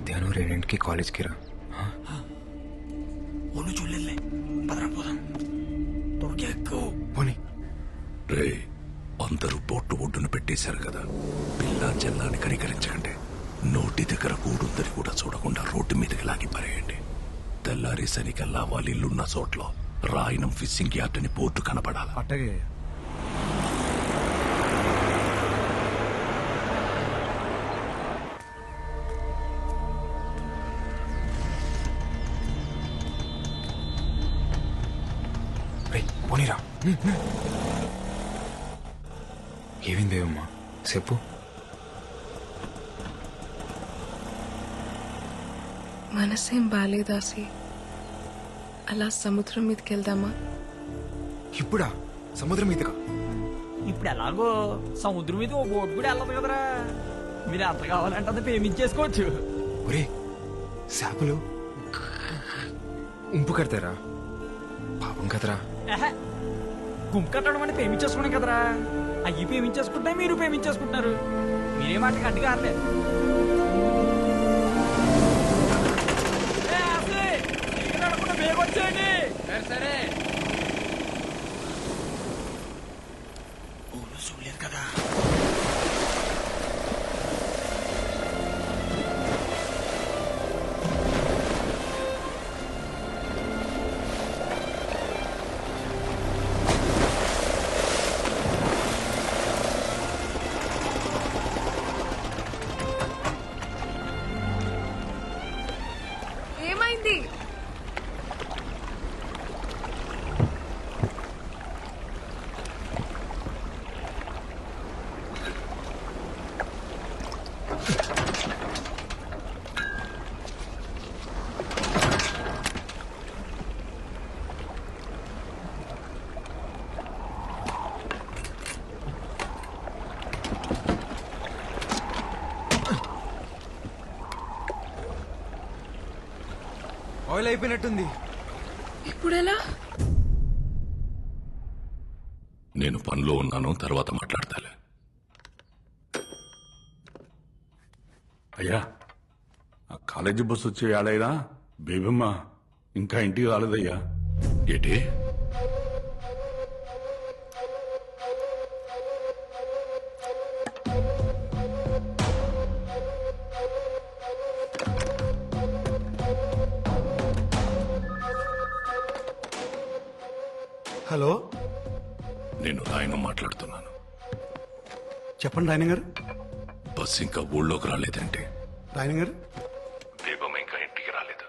మధ్యాహ్నం రెండింటికి కాలేజ్కి రా. ఒళ్ళు చూడలే పదరా పోదాం. పోనీ. రే అందరూ బొట్టు ఒడ్డున పెట్టేశారు కదా. పిల్ల చెల్లాని కనికరించకండి నోటి దగ్గర కూడుందని కూడా చూడకుండా రోడ్డు మీదకి లాగి పారేయండి తెల్లారేసరికల్లా వాళ్ళ ఇల్లున్న చోట్ల రాయనం ఫిషింగ్ యార్డ్ అని బోర్డు కనపడాలి అట్టగే ఏమైందేవమ్మా చెప్పు. మనసేం బాలేదాసి అలా సముద్రం మీదకి వెళ్దామా ఇప్పుడా? సముద్రం మీదకా? ఇప్పుడు ఎలాగో సముద్రం మీద ఓ బోట్ కూడా వెళ్ళదు కదరా. మీరు ఎంత కావాలంటే అంత పేమెంట్ చేసుకోవచ్చు ఒరే చేపలు ఉంపు కడతారా? పాపం కదరా. గుంపు కట్టడం అంటే పేమెంట్ చేసుకోవడం కదరా. అయ్యి పేమెంట్ చేసుకుంటే మీరు పేమెంట్ చేసుకుంటున్నారు మీరే మాట గట్టిగా ఆడలే ఏ, సరే. ఆయిల్ అయిపోయినట్టుంది. ఇప్పుడు ఎలా నేను పనిలో ఉన్నాను తర్వాత మాట్లాడతాలే. అయ్యా ఆ కాలేజీ బస్సు వచ్చే ఏడైనా బేబమ్మ ఇంకా ఇంటికి రాలేదయ్యా. ఏంటి? హలో? నేను రాయనం మాట్లాడుతున్నాను. చెప్పండి రాయన గారు బస్ ఇంకా ఊళ్ళోకి రాలేదంటే. రాయన గారు దీపం ఇంకా ఇంటికి రాలేదు.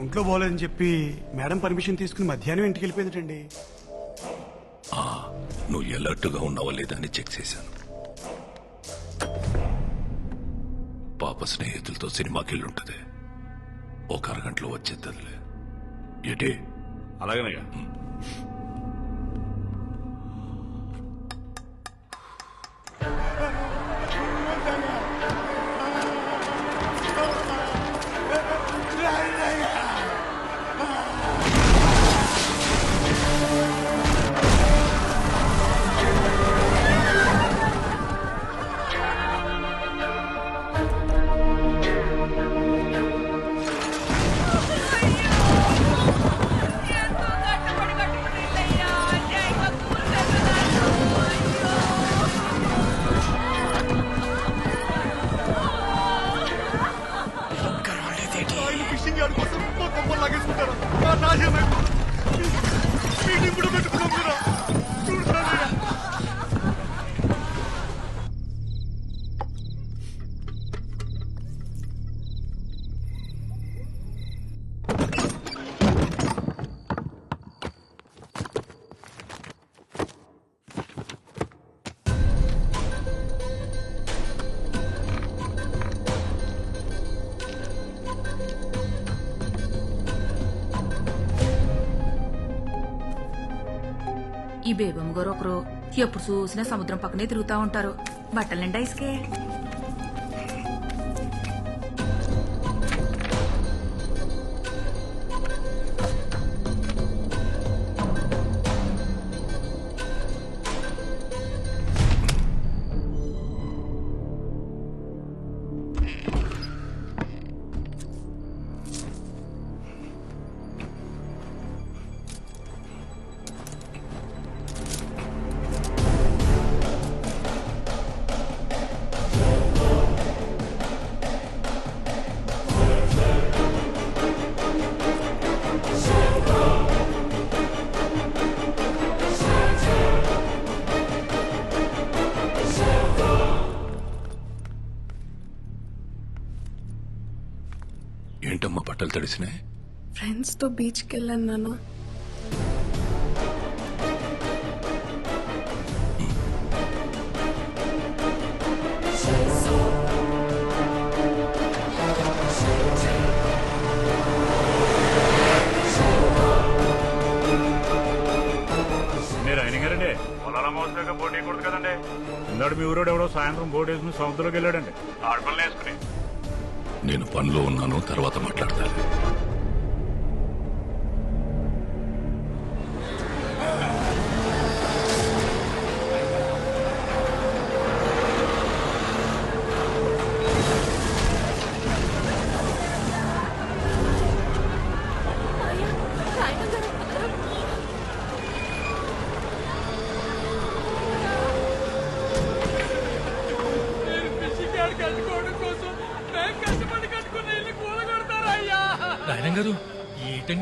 ఒంట్లో బాగోలేదని చెప్పి మేడం పర్మిషన్ తీసుకుని మధ్యాహ్నం ఇంటికి వెళ్ళిపోయిందటండి. నువ్వు ఎలర్ట్గా ఉన్నావా లేదా అని చెక్ చేశాను. పాప స్నేహితులతో సినిమాకి వెళ్ళుంటది. ఒక అరగంటలో వచ్చేద్దదిలే ఏంటి? అలాగనయ్యా. ఈ బేబమ్మ గారు ఒకరు. ఎప్పుడు చూసినా సముద్రం పక్కనే తిరుగుతా ఉంటారు. బట్టలు నిండా ఇసుకే. ఏంటమ్మా బట్టలు తడిసినాయి ఫ్రెండ్స్తో బీచ్కి వెళ్ళాను నాన్న. పొలాల బోట్ వేయకూడదు కదండి. ఇందాడు మీ ఊరోడు ఎవడో సాయంత్రం బోట్ వేసుకుని సముద్రంలోకి వెళ్ళాడండి. ఆడపిల్లలు వేసుకుని. నేను పనిలో ఉన్నాను తర్వాత మాట్లాడతాను.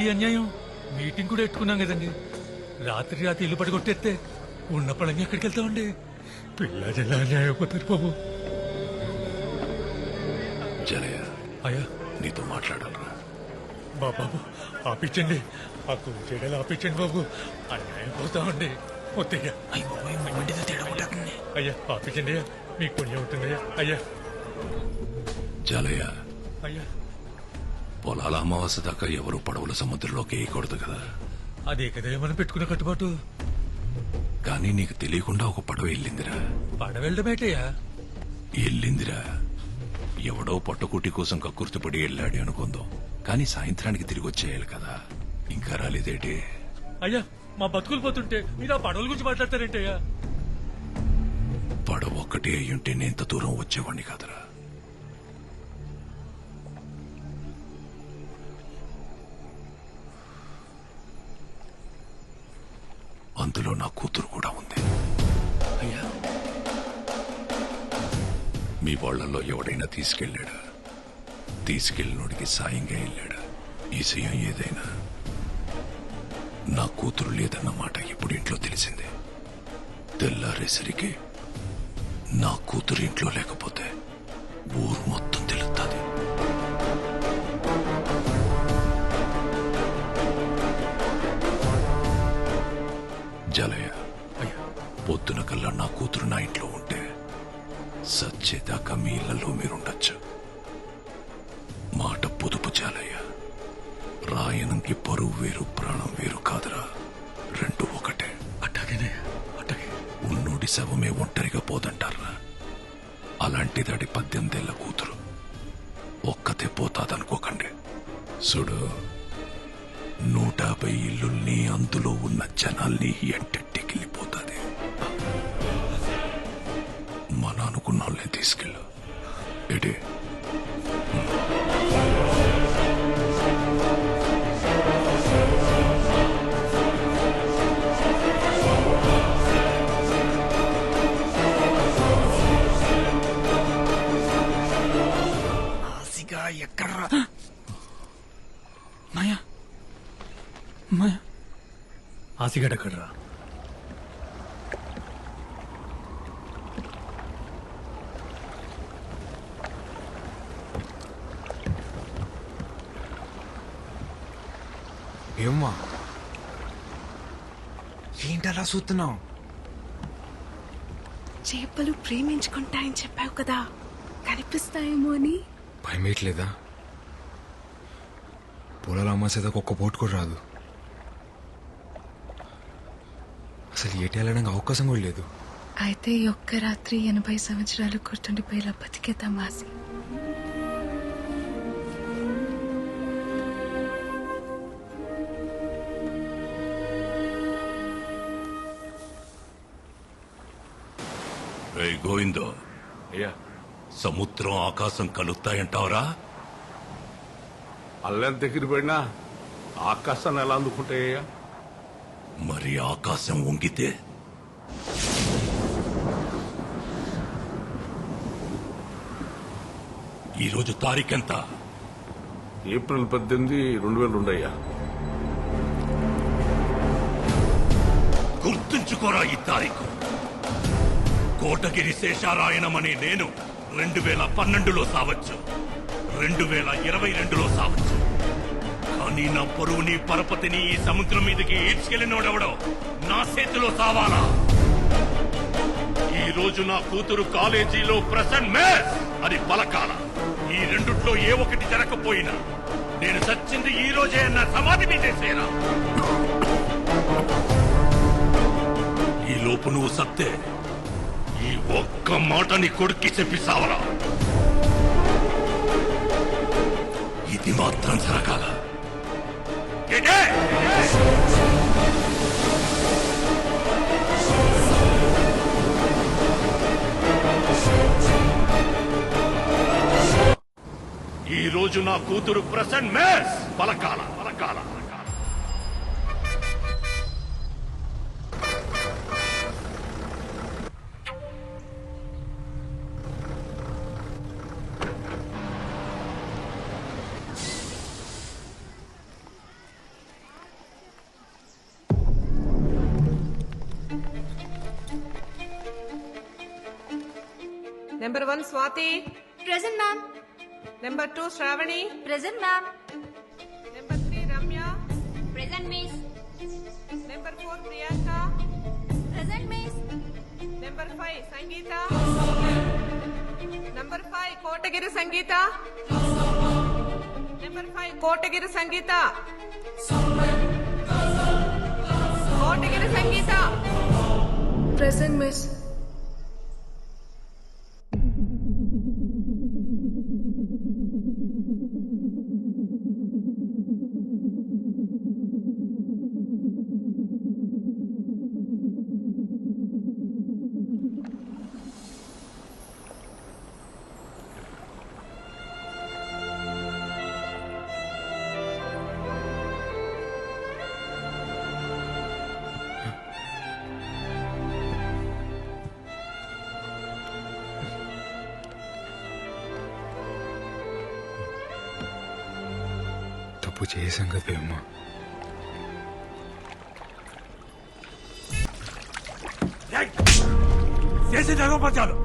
ఏంటండి అన్యాయం. మీటింగ్ కూడా పెట్టుకున్నాం కదండి. రాత్రి రాత్రి ఇల్లు పడగొట్టేస్తే ఉన్న పడంగా ఎక్కడికి వెళ్తామండి? పిల్ల జల్ల అన్యాయం అయిపోతారు బాబు? అయ్యా. నీతో మాట్లాడాలరా? బా బాబు ఆపించండి. ఆ కూలి చేయడాలు ఆపించండి బాబు. అన్యాయం పోతామండి. వద్దయ్యా. అయ్యా ఆపించండి అయ్యా. మీకు పుణ్యం ఉంటుందయ్యా. అయ్యా. జలయ అయ్యా. పొలాల అమావాస్య దాకా ఎవరు పడవల సముద్రంలోకి వేయకూడదు కదా. అదే కదా మనం పెట్టుకున్న కట్టుబాటు? కానీ నీకు తెలియకుండా ఒక పడవ వెళ్ళిందిరా. పడ వెళ్ళడమేటయ్యా వెళ్ళిందిరా. ఎవడో పట్టుకుట్టి కోసం కక్కుర్తిపడి వెళ్ళాడు అనుకుందాం. కానీ సాయంత్రానికి తిరిగి వచ్చేయాలి కదా. ఇంకా రాలేదేటి? అయ్యా మా బతుకులు పోతుంటే మీరు ఆ పడవల గురించి మాట్లాడతారేంటయ్యా? పడవ ఒక్కటే అయ్యుంటే నేను ఇంత దూరం వచ్చేవాడిని కాదురా. అందులో నా కూతురు కూడా ఉంది. అయ్యా. మీ వాళ్ళల్లో ఎవడైనా తీసుకెళ్ళాడా? తీసుకెళ్ళినోడికి సాయంగా వెళ్ళాడా? ఈ సయం ఏదైనా? నా కూతురు లేదన్న మాట ఇప్పుడు ఇంట్లో తెలిసింది. తెల్లారేసరికి నా కూతురు ఇంట్లో లేకపోతే ఊరు మొత్తం పొద్దున కల్లా నా కూతురు నా ఇంట్లో ఉంటే సచ్చేదాకా మీ ఇళ్ళలో మీరుండొచ్చు. మాట పొదుపు చాలయ్య. రాయనంకి పరువు వేరు ప్రాణం వేరు కాదురా. రెండు ఒకటే. అట్టాగేనే అట్టాగే. ఉన్నోడి శవమే ఒంటరిగా పోదంటారా? అలాంటిదాడి పద్దెనిమిదేళ్ళ కూతురు. ఒక్కతే పోతాదనుకోకండి. చూడు నూట యాభై ఇల్లుల్ని అందులో ఉన్న జనాల్ని ఎంటెట్టికెళ్ళిపోతాది మన అనుకున్న వాళ్ళని తీసుకెళ్ళు. ఎడే ఆసిగా ఎక్కడ్రా? మాయా. మాయా. ఆసిగడ ఎక్కడ్రా? ఏమ్మా? ఏంటి అలా చూస్తున్నావు? చేపలు ప్రేమించుకుంటాయని చెప్పావు కదా. కనిపిస్తాయేమో అని? భయమేయట్లేదా? పొలాల అమ్మాసేదాకా ఒక్క పోటు కూడా రాదు. అసలు ఏటి వెళ్ళడానికి అవకాశం కూడా లేదు. అయితే ఈ ఒక్క రాత్రి ఎనభై సంవత్సరాలు గుర్తుండిపోయేలా బతికేద్దాం ఆసి. రే గోవిందో. అయ్యా. సముద్రం ఆకాశం కలుస్తాయంటావరా అల్లెంత దగ్గర పడినా ఆకాశాన్ని ఎలా అందుకుంటాయ్యా మరి ఆకాశం వంగితే? ఈరోజు తారీఖెంత? ఏప్రిల్ పద్దెనిమిది రెండు వేల రెండు అయ్యా. గుర్తుంచుకోరా ఈ తారీఖు. కోటగిరి శేషారాయణమని నేను రెండు వేల పన్నెండులో సావచ్చు. రెండు వేల ఇరవై రెండులో సావచ్చు. కానీ నా పరువుని పరపతిని ఈ సముద్రం మీదకి ఈడ్చుకెళ్ళినోడెవడో నా చేతిలో సావాలా? ఈ రోజు నా కూతురు కాలేజీలో ప్రసెంట్ మేస్ అని పలకాల ఈ రెండుట్లో ఏ ఒకటి జరగకపోయినా నేను చచ్చింది ఈ రోజే నా సమాధి మీదేసేనా ఈ లోపు నువ్వు సత్తే ఒక్క మాట నీ కొడుక్కి చెప్పి సావరా. ఇది మాత్రం జరగాల. ఈ రోజు నా కూతురు present mace పలకాల number one Swati present ma'am number two Shravani present ma'am number three Ramya present miss number four Priyanka present miss number five Sangeeta number five Kotgiri Sangeeta number five Kotgiri Sangeeta Kotgiri Sangeeta present miss తప్పు చేసాం కదా అమ్మా చేసి జగపచ్చాలు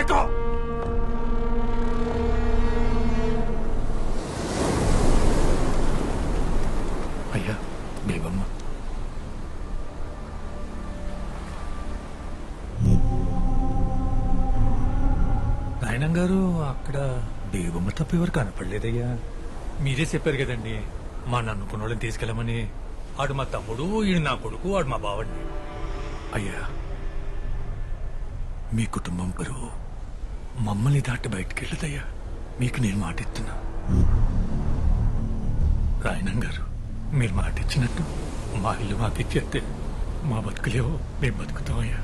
ఎక్కువ అయ్యా దేవమ్మ నాయనం గారు అక్కడ దేవమ్మ తప్ప ఎవరు కనపడలేదయ్యా? మీరే చెప్పారు కదండి మా నన్నుకున్న వాళ్ళని తీసుకెళ్ళమని. ఆడు మా తమ్ముడు ఈడు నా కొడుకు ఆడు మా బావండి అయ్యా మీ కుటుంబం పరువు మమ్మల్ని దాటి బయటికి వెళ్ళదయ్యా మీకు నేను మాట ఇస్తున్నా రాయణం గారు మీరు మాట ఇచ్చినట్టు మా ఇల్లు మాకు ఇచ్చేస్తే మా బతుకులేవో మేము బతుకుతామయ్యా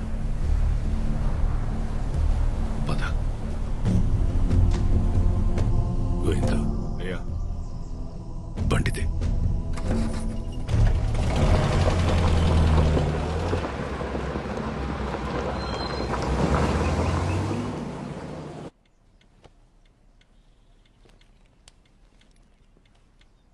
పద. గోవిందా